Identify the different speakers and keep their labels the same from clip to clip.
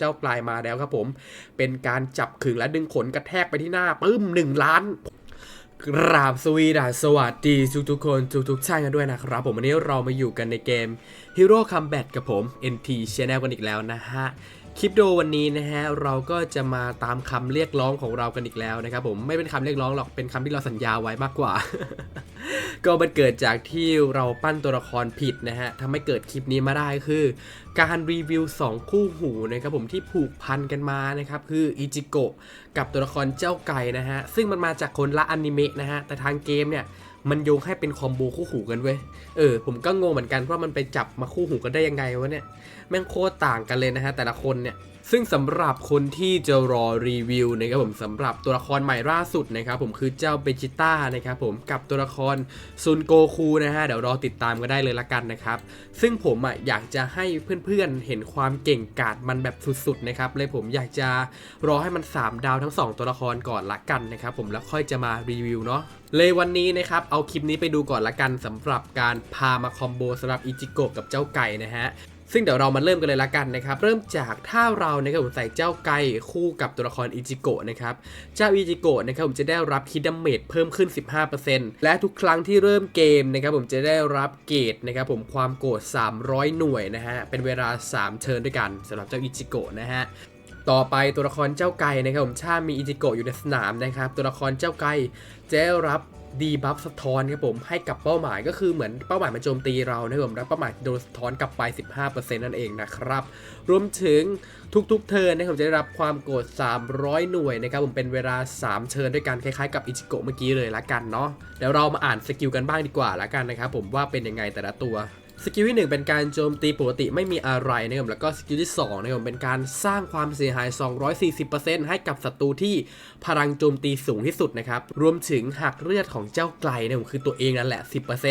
Speaker 1: เจ้าปลายมาแล้วครับผม เป็นการจับขึงและดึงขนกระแทกไปที่หน้าปึ้มหนึ่งล้านกราบสวีดัสวัสดีทุกทุกๆคนทุกทุกๆท่านกันด้วยนะครับ ผมวันนี้เรามาอยู่กันในเกม Hero Combat กับผม NT Channel กันอีกแล้วนะฮะคลิปโดวันนี้นะฮะเราก็จะมาตามคำเรียกร้องของเรากันอีกแล้วนะครับผมไม่เป็นคำเรียกร้องหรอกเป็นคำที่เราสัญญาไว้มากกว่า ก็มันเกิดจากที่เราปั้นตัวละครผิดนะฮะทำให้เกิดคลิปนี้มาได้คือ การรีวิว 2 คู่หูนะครับผมที่ผูกพันกันมานะครับคืออิจิโกะกับตัวละครเจ้าไก่นะฮะซึ่งมันมาจากคนละอนิเมะนะฮะแต่ทางเกมเนี่ยมันโยงให้เป็นคอมโบคู่หูกันเว้ย เออ ผมก็งงเหมือนกันว่ามันไปจับมาคู่หูกันได้ยังไงวะเนี่ย แม่งโคตรต่างกันเลยนะฮะ แต่ละคนเนี่ย ซึ่งสำหรับคนที่จะรอรีวิวนะครับผมสำหรับตัวละครใหม่ล่าสุดนะครับผมคือเจ้าเบจิต้านะครับผมกับตัวละครซุนโกคูนะฮะเดี๋ยวรอติดตามกันได้เลยละกันนะครับ ซึ่งผมอะอยากจะให้เพื่อนๆเห็นความเก่งกาจมันแบบสุดๆนะครับเลยผมอยากจะรอให้มัน 3 ดาวทั้ง 2 ตัวละครก่อนละกันนะครับผมแล้วค่อยจะมารีวิวเนาะเลยวันนี้นะครับเอาคลิปนี้ไปดูก่อนละกันสำหรับการพามาคอมโบสำหรับอิจิโกะกับเจ้าไก่นะฮะ ซึ่งเดี๋ยวเรามาเริ่มกันเลยละกันนะครับ เริ่มจากถ้าเรานะครับผมใส่เจ้าไก่คู่กับตัวละครอิจิโกะนะครับ เจ้าอิจิโกะนะครับผมจะได้รับคิดดัมเมจเพิ่มขึ้น 15%และทุกครั้งที่เริ่มเกมนะครับผมจะได้รับเกรดนะครับผมความโกรธ300 หน่วยนะฮะ เป็นเวลา 3 เทิร์นด้วยกันสำหรับเจ้าอิจิโกะนะฮะต่อไปตัวละครเจ้าไก่นะครับผมถ้ามีอิจิโกะอยู่ในสนามนะครับ ตัวละครเจ้าไก่จะได้รับ ดีบัฟสะท้อนครับผมให้กับเป้าหมายก็คือเหมือนเป้าหมายมาโจมตีเรานะครับผมแล้วเป้าหมายโดนสะท้อนกลับไป 15%นั่นเองนะครับ รวมถึงทุกๆ เทิร์นนะครับผมจะได้รับความโกรธ300 หน่วยนะครับผมเป็นเวลา 3เทิร์นด้วยกันคล้ายๆกับอิจิโกะเมื่อกี้เลยละกันเนาะเดี๋ยวเรามาอ่านสกิลกันบ้างดีกว่าละกันนะครับผมว่าเป็นยังไงแต่ละตัว สกิลที่ 1 เป็นการโจมตีปกติไม่มีอะไรนะครับแล้วก็สกิลที่2นะครับเป็นการสร้างความเสียหาย 240%ให้กับศัตรูที่พลังโจมตีสูงที่สุดนะครับ รวมถึงหักเลือดของเจ้าไกลนะครับคือตัวเองนั่นแหละ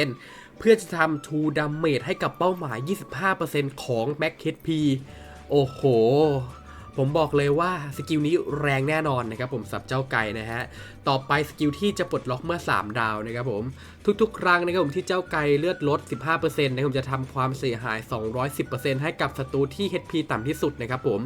Speaker 1: 10%เพื่อจะทำทูดามเมจให้กับเป้าหมาย 25%ของ Max HP โอ้โห ผมบอกเลยว่าสกิลนี้แรงแน่นอนนะครับผมสับเจ้าไก่นะฮะ ต่อไปสกิลที่จะปลดล็อกเมื่อ 3 ดาวนะครับผม ทุกๆ ครั้งนะครับผมที่เจ้าไก่เลือดลด 15%นะครับผมจะทำความเสียหาย 210%ให้กับศัตรูที่ HP ต่ำที่สุดนะครับผม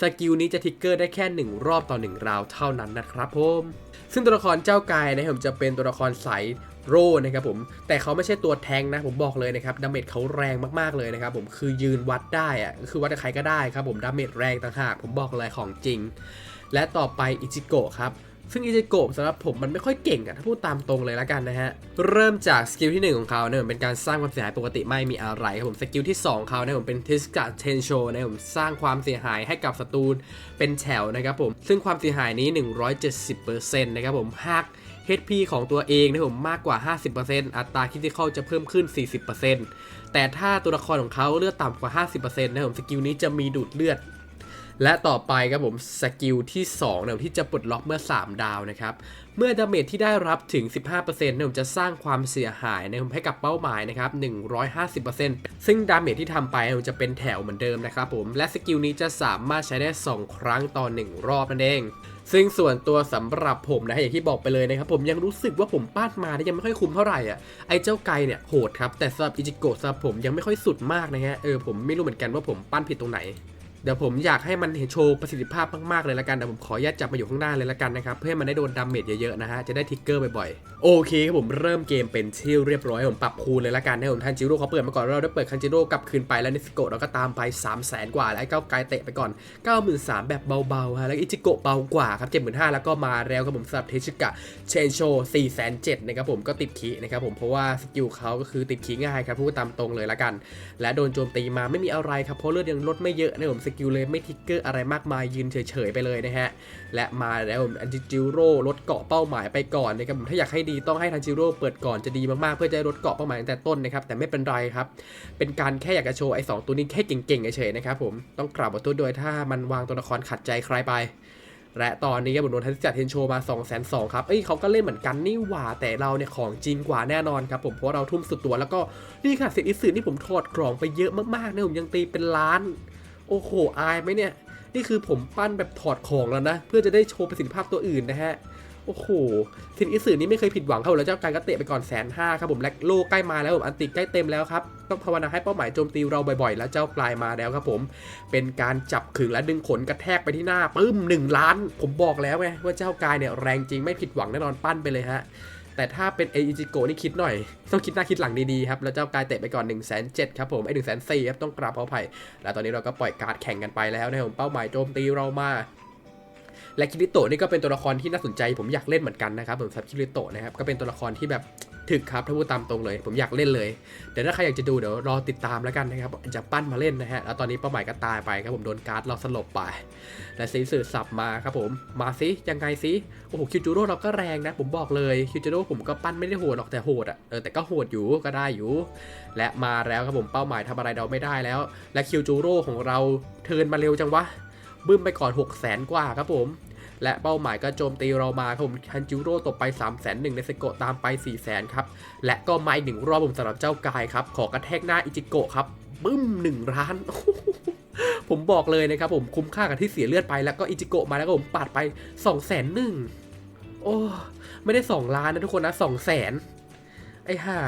Speaker 1: สกิลนี้จะทิกเกอร์ได้แค่ 1 รอบต่อ 1 ราวเท่านั้นนะครับผม ซึ่งตัวละครเจ้ากายนะครับผมจะเป็นตัวละครสายโร่นะครับผมแต่เขาไม่ใช่ตัวแทงนะผมบอกเลยนะครับดาเมจเขาแรงมากๆเลยนะครับผมคือยืนวัดได้อะคือวัดกับใครก็ได้ครับผมดาเมจแรงต่างหากผมบอกเลยของจริง และต่อไปอิจิโกะครับ ซึ่งอิจิโกะสำหรับผมมันไม่ค่อยเก่งอะถ้าพูดตามตรงเลยล้วกันนะฮะ เริ่มจากสกิลที่ 1 ของเขาเนี่ยเป็นการสร้างความเสียหายปกติไม่มีอะไรครับผมสกิลที่ 2 เขาเนี่ยผมเป็นทิสกะเทนโชนะผมสร้างความเสียหายให้กับศัตรูเป็นแถวนะครับผมซึ่งความเสียหายนี้ 170%นะครับผมหาก HP ของตัวเองนะผมมากกว่า 50%อัตราคิติคอลจะเพิ่มขึ้น 40%แต่ถ้าตัวละครของเขาเลือดต่ำกว่า 50%นะครับผมสกิลนี้จะมีดูดเลือด และต่อไปครับผมสกิลที่2นะครับที่จะปลดล็อกเมื่อ 3 ดาวนะครับ เมื่อดาเมจที่ได้รับถึง 15%นะผมจะสร้างความเสียหายนะครับให้กับเป้าหมายนะครับ 150%ซึ่งดาเมจที่ทำไปมันจะเป็นแถวเหมือนเดิมนะครับผม และสกิลนี้จะสามารถใช้ได้ 2 ครั้งต่อ 1 รอบนั่นเองซึ่งส่วนตัวสำหรับผมนะอย่างที่บอกไปเลยนะครับผมยังรู้สึกว่าผมปั้นมาเนี่ยยังไม่ค่อยคุ้มเท่าไหร่อะไอ้เจ้าไกเนี่ยโหดครับแต่สำหรับอิจิโกะสำหรับผมยังไม่ค่อยสุดมากนะฮะเออผมไม่รู้เหมือนกันว่าผมปั้นผิดตรงไหน เดี๋ยวผมอยากให้มันเห็นโชว์ประสิทธิภาพมากๆเลยละกันเดี๋ยวผมขออนุญาตจับมาอยู่ข้างหน้าเลยละกันนะครับ เพื่อให้มันได้โดนดาเมจเยอะๆนะฮะ จะได้ทิกเกอร์บ่อยๆ โอเคครับผมเริ่มเกมเป็นที่เรียบร้อยผมปรับคูณเลยละกันให้ผมทันจิโร่เขาเปิดมาก่อนเราได้เปิดคันจิโร่กลับคืนไปแล้วนิสโกะเราก็ตามไป 3 0 0แสนกว่าแล้วไอ้เก้าไกลเตะไปก่อน 93,000แบบเบาๆฮะแล้วอิจิโกะเบากว่าครับ75,000แล้วก็มาแล้วครับผมสำหรับเทชิกะเชนโช407,000นะครับผมก็ติดขีนะครับผมเพราะว่าสกิลเขาก็คือติดขีง่ายครับพูดตามตรงเลยละกัน และโดนโจมตีมาไม่มีอะไรครับเพราะเลือดยังลดไม่เยอะนะผมสกิลเลยไม่ทิกเกอร์อะไรมากมายยืนเฉยๆไปเลยนะฮะ และมาแล้วผมอันจิโร่ลดเกาะเป้าหมายไปก่อนนะครับผมถ้าอยากให้ดีต้องให้ทันจิโร่เปิดก่อนจะดีมากๆเพื่อจะได้ลดเกาะเป้าหมายตั้งแต่ต้นนะครับแต่ไม่เป็นไรครับ เป็นการแค่อยากจะโชว์ไอ้สองตัวนี้แค่เก่งๆเฉยๆนะครับผมต้องกราบขอโทษด้วยถ้ามันวางตัวละครขัดใจใครไปและตอนนี้ครับผมโดนทันจัดเทนโชมา 2 2 0 0 0ครับ เอ้ยเขาก็เล่นเหมือนกันนี่หว่า แต่เราเนี่ยของจริงกว่าแน่นอนครับผมเพราะเราทุ่มสุดตัวแล้วก็นี่ค่ะเซตอิสึนี่ผมถอดกล่องไปเยอะมากๆนะผมยังตีเป็นล้าน โอ้โห อายไหมเนี่ย นี่คือผมปั้นแบบถอดของแล้วนะ เพื่อจะได้โชว์ประสิทธิภาพตัวอื่นนะฮะ โอ้โหสินอิสึนี่ไม่เคยผิดหวังครับแล้วเจ้าการก็เตะไปก่อนแสนห้าครับผมและโลใกล้มาแล้วผมอันติใกล้เต็มแล้วครับ ต้องภาวนาให้เป้าหมายโจมตีเราบ่อยๆ แล้วเจ้าปลายมาแล้วครับผม เป็นการจับขึงและดึงขนกระแทกไปที่หน้าปึ้มหนึ่งล้าน ผมบอกแล้วไงว่าเจ้ากายเนี่ยแรงจริงไม่ผิดหวังแน่นอนปั้นไปเลยฮะ แต่ถ้าเป็นเอจิโกนี่คิดหน่อย ต้องคิดหน้าคิดหลังดีๆครับ แล้วเจ้ากายเตะไปก่อน1นึ่งแสนเครับผมไอ้หนึ่งแสนสี่ครับต้องกราบขออภัยแล้วตอนนี้เราก็ปล่อยการ์ดแข่งกันไปแล้วนะครับผมเป้าหมายโจมตีเรามาและคิริโตะนี่ก็เป็นตัวละครที่น่าสนใจผมอยากเล่นเหมือนกันนะครับผมสำหรับคิริโตะนะครับก็เป็นตัวละครที่แบบ ถึกครับถ้าพูดตามตรงเลย ผมอยากเล่นเลยเดี๋ยวถ้าใครอยากจะดูเดี๋ยวรอติดตามแล้วกันนะครับจะปั้นมาเล่นนะฮะแล้วตอนนี้เป้าหมายก็ตายไปครับผมโดนการ์ดเราสลบไปและซีสื่อสับมาครับผมมาซิยังไงซิโอ้โหคิวจูโร่เราก็แรงนะ ผมบอกเลยคิวจูโร่ผมก็ปั้นไม่ได้โหดหรอกแต่โหดอะเออแต่ก็โหดอยู่ก็ได้อยู่ และมาแล้วครับผมเป้าหมายทำอะไรเราไม่ได้แล้ว และคิวจูโร่ของเราเทินมาเร็วจังวะบึ้มไปก่อน6 0 0 0 0 0กว่าครับผม และเป้าหมายก็โจมตีเรามาครับผมฮันจิโร่ตบไป 3 0 0 0 0 0ในเซโกะตามไป 4 0 0 0 0 0ครับ และก็มาอีกหนึ่งรอบผมสำหรับเจ้ากายครับ ขอกระแทกหน้าอิจิโกะครับบึ้ม1ล้านผมบอกเลยนะครับผมคุ้มค่ากับที่เสียเลือดไปแล้วก็อิจิโกะมาแล้วก็ผมปาดไป2องแสนหนึ่งโอ้ไม่ได้ 2 ล้านนะทุกคนนะ2องแสนไอ้ห่า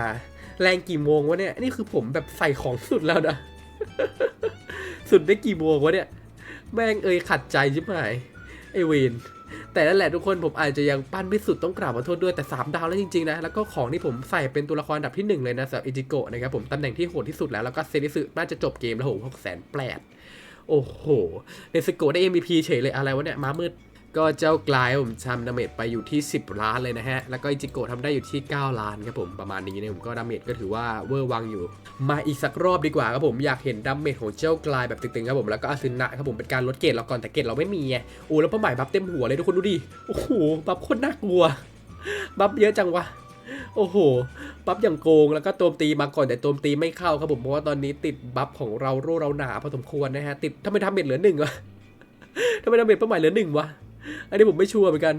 Speaker 1: แรงกี่โมงวะเนี่ยนี่คือผมแบบใส่ของสุดแล้วนะ สุดได้กี่โมงวะเนี่ย แม่งเอยขัดใจใช่ไหม ไอเวนแต่นั่นแหละทุกคนผมอาจจะยังปั้นไม่สุดต้องกราบขอโทษด้วยแต่ 3 ดาวแล้วจริงๆนะแล้วก็ของที่ผมใส่เป็นตัวละครดับที่ 1 เลยนะสำหรับอิจิโกะนะครับผมตำแหน่งที่โหดที่สุดแล้วแล้วก็เซนิสึน่าจะจบเกมแล้วโหหกแสนแปดโอ้โหเนสโกะได้ MVP เฉยเลยอะไรวะเนี่ยม้ามืด ก็เจ้ากลายผมทำดาเมจไปอยู่ที่ 10 ล้านเลยนะฮะ แล้วก็อิจิโกะทำได้อยู่ที่ 9 ล้านครับผมประมาณนี้เนี่ยผมก็ดาเมจก็ถือว่าเวอร์วังอยู่ มาอีกสักรอบดีกว่าครับผมอยากเห็นดาเมจของเจ้ากลายแบบตึงๆครับผมแล้วก็อาซึนะครับผมเป็นการลดเกรดเราก่อนแต่เกรดเราไม่มีไงโอ้แล้วเป้าหมายบัฟเต็มหัวเลยทุกคนดูดิโอ้โหบัฟโคตรน่ากลัวบัฟเยอะจังวะโอ้โห บัฟอย่างโกง แล้วก็โจมตีมาก่อนแต่โจมตีไม่เข้าครับผมเพราะว่าตอนนี้ติดบัฟของเราโรเราหนาพอสมควรนะฮะติดถ้าไมทำเมจเหลือหนึ่งวะถ้าไมทำเมจเป้าหมายเหลือหนึ่งวะ อันนี้ผมไม่ชัวร์เหมือนกัน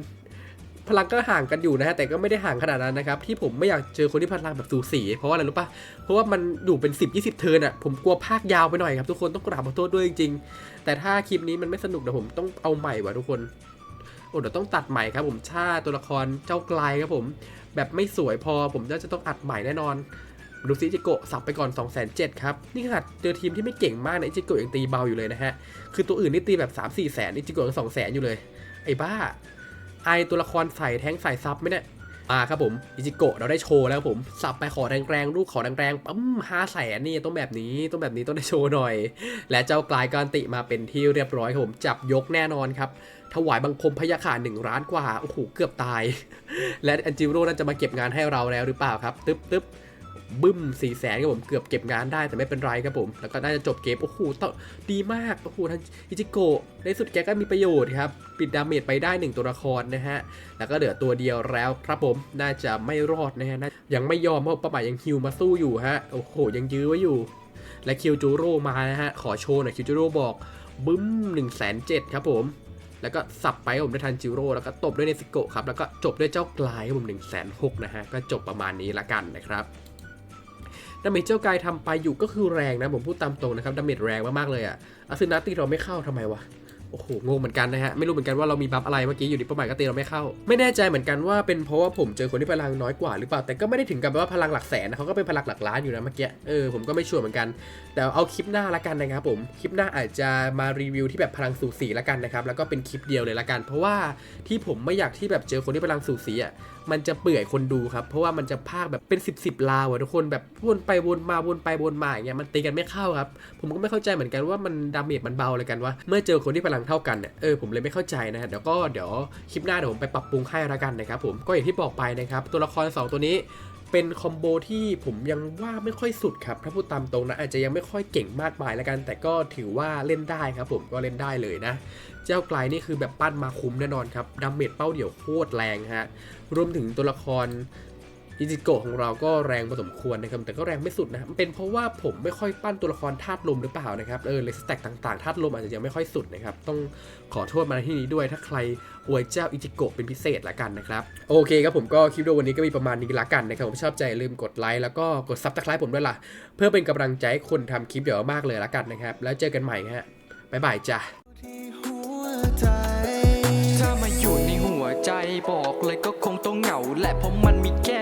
Speaker 1: พลังก็ห่างกันอยู่นะฮะแต่ก็ไม่ได้ห่างขนาดนั้นนะครับที่ผมไม่อยากเจอคนที่พลังแบบสูสี เพราะว่าอะไรรู้ปะเพราะว่ามันอยู่เป็น 10 20 เทิร์นอะผมกลัวภาคยาวไปหน่อยครับทุกคนต้องกราบขอโทษด้วยจริงๆแต่ถ้าคลิปนี้มันไม่สนุกเดี๋ยวผมต้องเอาใหม่ว่ะทุกคนโอ้เดี๋ยวต้องตัดใหม่ครับผมชาตัวละครเจ้าไกลครับผม แบบไม่สวยพอผมน่าจะต้องอัดใหม่แน่นอน ดูซิจิโกะสับไปก่อน2 0 0 0ครับ นี่ขนาดเจอทีมที่ไม่เก่งมากนะจิโกะยังตีเบาอยู่เลยนะฮะ คือตัวอื่นนี่ตีแบบ 3 4แสนอิจิโกะยัง2แสนอยู่เลย ไอ้บ้า ไอตัวละครใส่แทงใส่ซับไหมเนี่ยมาครับผมอิจิโกะเราได้โชว์แล้วผม สับไปขอแรงๆลูกขอแรงๆปั๊มห้าแสนนี่ต้องแบบนี้ต้องแบบนี้ต้องได้โชว์หน่อย และเจ้ากลายการติมาเป็นที่เรียบร้อยครับผม จับยกแน่นอนครับ ถวายบังคมพยาขาหนึ่งล้านกว่า โอ้โห เกือบตาย และอันจิโร่น่าจะมาเก็บงานให้เราแล้วหรือเปล่าครับ ตึ๊บตึ๊บ บึ้ม4ี่แสนครับผมเกือบเก็บงานได้แต่ไม่เป็นไรครับผม แล้วก็น่าจะจบเกม โอ้โหต่อดีมาก โอ้โหทางอิจิโกะในสุดแกก็มีประโยชน์ครับ ปิดดาเมจไปได้ 1 ตัวละครนะฮะ แล้วก็เหลือตัวเดียวแล้วครับผมน่าจะไม่รอดนะฮะยังไม่ยอมเพราะป้าหมายยังฮิวมาสู้อยู่ฮะโอ้โหยังยื้อไว้อยู่ และคิวจูโร่มานะฮะขอโชว์หน่อยคิวจูโร่บอกบึ้ม1นึ่งแสนเจ็ดครับผมแล้วก็สับไปผมด้วยทันจิโร่แล้วก็ตบด้วยเนซิโกะครับ แล้วก็จบด้วยเจ้ากลายครับผม1นึ่งแสนหกนะฮะ ก็จบประมาณนี้ละกันนะครับ ดาเมจเจ้ากายทำไปอยู่ก็คือแรงนะผมพูดตามตรงนะครับดาเมจแรงมากๆเลยอะอาซึนาตีเราไม่เข้าทำไมวะ โอ้โหงงเหมือนกันนะฮะ ไม่รู้เหมือนกันว่าเรามีบัฟอะไรเมื่อกี้อยู่ดีเป้าหมายก็ตีเราไม่เข้า ไม่แน่ใจเหมือนกันว่าเป็นเพราะว่าผมเจอคนที่พลังน้อยกว่าหรือเปล่า แต่ก็ไม่ได้ถึงกับว่าพลังหลักแสนนะเขาก็เป็นพลังหลักล้านอยู่นะเมื่อกี้ เออผมก็ไม่ชัวร์เหมือนกัน แต่เอาคลิปหน้าละกันนะครับผม คลิปหน้าอาจจะมารีวิวที่แบบพลังสูสีละกันนะครับ แล้วก็เป็นคลิปเดียวเลยละกัน เพราะว่าที่ผมไม่อยากที่แบบเจอคนที่พลังสูสีอะมันจะเปื่อยคนดูครับ เพราะว่ามันจะพากแบบเป็น 10บสลาวอะทุกคนแบบวนไปวนมาวนไปวนมาอย่างเงี้ยมันตีกันไม่เข้าครับ ผมก็ไม่เข้าใจเหมือนกันว่ามันดาเมจมันเบาเลยกันว่าเมื่อเจอคนที่พลังเท่ากันเนี่ยเออผมเลยไม่เข้าใจนะฮะเดี๋ยวก็เดี๋ยวคลิปหน้าเดี๋ยวผมไปปรับปรุงให้ละกันนะครับผมก็อย่างที่บอกไปนะครับตัวละคร 2 ตัวนี้เป็นคอมโบที่ผมยังว่าไม่ค่อยสุดครับถ้าพูดตามตรงนะอาจจะยังไม่ค่อยเก่งมากมายแล้วกัน แต่ก็ถือว่าเล่นได้ครับผมก็เล่นได้เลยนะ เจ้าไกลนี่คือแบบปั้นมาคุ้มแน่นอนครับดาเมจเป้าเดี่ยวโคตรแรงฮะรวมถึงตัวละคร อิจิโกะของเราก็แรงพอสมควรนะครับแต่ก็แรงไม่สุดนะครับเป็นเพราะว่าผมไม่ค่อยปั้นตัวละครธาตุลมหรือเปล่านะครับเออเลสแต็กต่างๆธาตุลมอาจจะยังไม่ค่อยสุดนะครับต้องขอโทษมาที่นี้ด้วย ถ้าใครอวยเจ้าอิจิโกะเป็นพิเศษละกันนะครับโอเคครับผมก็คลิปวิดีโอวันนี้ก็มีประมาณนี้ละกันนะครับผมชอบใจลืมกดไลค์แล้วก็กดซับสไครป์ผมด้วยล่ะเพื่อเป็นกำลังใจให้คนทำคลิปเดี๋ยวมากเลยละกันนะครับแล้วเจอกันใหม่ฮะบ๊ายบายจ้า
Speaker 2: ที่หัวใจถ้ามาอยู่ในหัวใจบอกเลยก็คงต้องเหงาแหละเพราะมันมีแค่